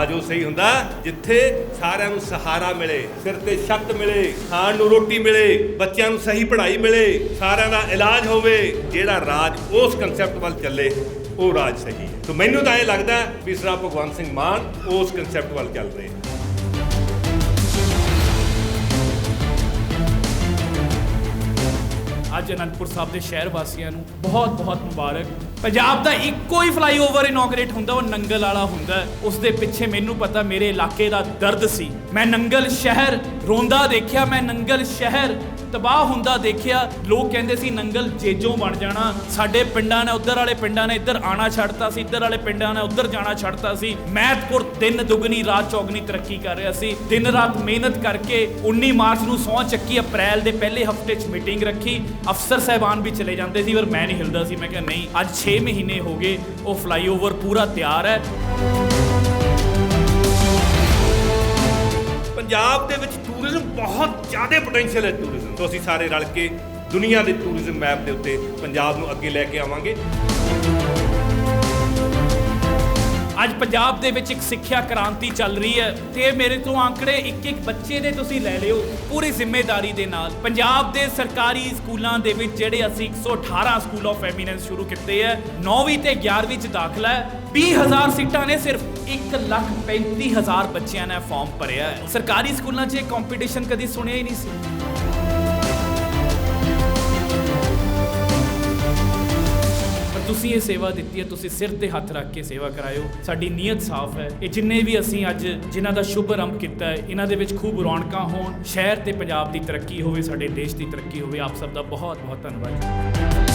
ਸਹੀ ਹੁੰਦਾ, ਜਿੱਥੇ ਸਾਰਿਆਂ ਨੂੰ ਸਹਾਰਾ ਮਿਲੇ, ਸਿਰ ਤੇ ਛੱਤ ਮਿਲੇ, ਖਾਣ ਨੂੰ ਰੋਟੀ ਮਿਲੇ, ਬੱਚਿਆਂ ਨੂੰ ਸਹੀ ਪੜ੍ਹਾਈ ਮਿਲੇ, ਸਾਰਿਆਂ ਦਾ ਇਲਾਜ ਹੋਵੇ, ਜਿਹੜਾ ਰਾਜ ਉਸ ਕਨਸੈਪਟ ਵੱਲ ਚੱਲੇ, ਉਹ ਰਾਜ ਸਹੀ ਹੈ। ਸੋ ਮੈਨੂੰ ਤਾਂ ਇਹ ਲੱਗਦਾ ਵੀ ਸਰਾ ਭਗਵੰਤ ਸਿੰਘ ਮਾਨ ਉਸ ਕਨਸੈਪਟ ਵੱਲ ਚੱਲ ਰਹੇ ਅੱਜ ਅਨੰਦਪੁਰ ਸਾਹਿਬ ਦੇ ਸ਼ਹਿਰ ਵਾਸੀਆਂ ਨੂੰ ਬਹੁਤ ਬਹੁਤ ਮੁਬਾਰਕ। ਪੰਜਾਬ ਦਾ ਇੱਕੋ ਹੀ ਫਲਾਈਓਵਰ ਇਨੋਗਰੇਟ ਹੁੰਦਾ, ਉਹ ਨੰਗਲ ਵਾਲਾ ਹੁੰਦਾ। ਉਸ ਦੇ ਪਿੱਛੇ ਮੈਨੂੰ ਪਤਾ ਮੇਰੇ ਇਲਾਕੇ ਦਾ ਦਰਦ ਸੀ। ਮੈਂ ਨੰਗਲ ਸ਼ਹਿਰ ਰੋਂਦਾ ਦੇਖਿਆ ਮੈਂ ਨੰਗਲ ਸ਼ਹਿਰ, ਤਬਾਹ ਹੁੰਦਾ ਦੇਖਿਆ, ਲੋਕ ਕਹਿੰਦੇ ਸੀ ਨੰਗਲ ਜੇਜੋਂ ਬਣ ਜਾਣਾ। ਸਾਡੇ ਪਿੰਡਾਂ ਨੇ, ਉਧਰ ਵਾਲੇ ਪਿੰਡਾਂ ਨੇ ਇੱਧਰ ਆਣਾ ਛੱਡਤਾ ਸੀ, ਇੱਧਰ ਵਾਲੇ ਪਿੰਡਾਂ ਨੇ ਉਧਰ ਜਾਣਾ ਛੱਡਤਾ ਸੀ। ਮਹਿਤਪੁਰ ਦਿਨ ਦੁਗਣੀ, ਰਾਤ ਚੌਗਣੀ ਤਰੱਕੀ ਕਰ ਰਿਹਾ ਸੀ। ਦਿਨ ਰਾਤ ਮਿਹਨਤ ਕਰਕੇ 19 ਮਾਰਚ ਨੂੰ ਸਹੁੰ ਚੱਕੀ, ਅਪ੍ਰੈਲ ਦੇ ਪਹਿਲੇ ਹਫ਼ਤੇ 'ਚ ਮੀਟਿੰਗ ਰੱਖੀ। ਅਫਸਰ ਸਹਿਬਾਨ ਵੀ ਚਲੇ ਜਾਂਦੇ ਸੀ, ਪਰ ਮੈਂ ਨਹੀਂ ਹਿਲਦਾ ਸੀ। ਮੈਂ ਕਿਹਾ, ਨਹੀਂ, ਅੱਜ 6 ਮਹੀਨੇ ਹੋ ਗਏ, ਉਹ ਫਲਾਈਓਵਰ ਪੂਰਾ ਤਿਆਰ ਹੈ। ਪੰਜਾਬ ਦੇ ਵਿੱਚ ਟੂਰਿਜ਼ਮ ਬਹੁਤ ਜ਼ਿਆਦਾ ਪੋਟੈਂਸ਼ੀਅਲ ਹੈ ਟੂਰਿਜ਼ਮ ਤੋਂ। ਅਸੀਂ ਸਾਰੇ ਰਲ ਕੇ ਦੁਨੀਆ ਦੇ ਟੂਰਿਜ਼ਮ ਮੈਪ ਦੇ ਉੱਤੇ ਪੰਜਾਬ ਨੂੰ ਅੱਗੇ ਲੈ ਕੇ ਆਵਾਂਗੇ। ਅੱਜ ਪੰਜਾਬ ਦੇ ਵਿੱਚ ਇੱਕ ਸਿੱਖਿਆ ਕ੍ਰਾਂਤੀ ਚੱਲ ਰਹੀ ਹੈ ਤੇ ਮੇਰੇ ਤੋਂ ਆંકੜੇ ਇੱਕ ਇੱਕ ਬੱਚੇ ਦੇ ਤੁਸੀਂ ਲੈ ਲਿਓ ਪੂਰੀ ਜ਼ਿੰਮੇਵਾਰੀ ਦੇ ਨਾਲ। ਪੰਜਾਬ ਦੇ ਸਰਕਾਰੀ ਸਕੂਲਾਂ ਦੇ ਵਿੱਚ ਜਿਹੜੇ ਅਸੀਂ 118 ਸਕੂਲ ਆਫ ਐਮੀਨੈਂਸ ਸ਼ੁਰੂ ਕੀਤੇ ਹੈ 9ਵੀਂ ਤੇ 11ਵੀਂ ਚ ਦਾਖਲਾ ਹੈ 20000 ਸੀਟਾਂ ਨੇ ਸਿਰਫ 135000 ਬੱਚਿਆਂ ਨੇ ਫਾਰਮ ਭਰਿਆ ਹੈ। ਸਰਕਾਰੀ ਸਕੂਲਾਂ 'ਚ ਇਹ ਕੰਪੀਟੀਸ਼ਨ ਕਦੀ ਸੁਣਿਆ ਹੀ ਨਹੀਂ ਸੀ। ਤੁਸੀਂ ਇਹ ਸੇਵਾ ਦਿੱਤੀ ਹੈ, ਤੁਸੀਂ ਸਿਰ ਤੇ ਹੱਥ ਰੱਖ ਕੇ ਸੇਵਾ ਕਰਾਇਓ। ਸਾਡੀ ਨੀਅਤ ਸਾਫ਼ ਹੈ। ਇਹ ਜਿੰਨੇ ਵੀ ਅਸੀਂ ਅੱਜ ਜਿਨ੍ਹਾਂ ਦਾ ਸ਼ੁਭ ਆਰੰਭ ਕੀਤਾ ਹੈ, ਇਹਨਾਂ ਦੇ ਵਿੱਚ ਖੂਬ ਰੌਣਕਾਂ ਹੋਣ, ਸ਼ਹਿਰ ਤੇ ਪੰਜਾਬ ਦੀ ਤਰੱਕੀ ਹੋਵੇ, ਸਾਡੇ ਦੇਸ਼ ਦੀ ਤਰੱਕੀ ਹੋਵੇ, ਆਪ ਸਭ ਦਾ ਬਹੁਤ ਬਹੁਤ ਧੰਨਵਾਦ।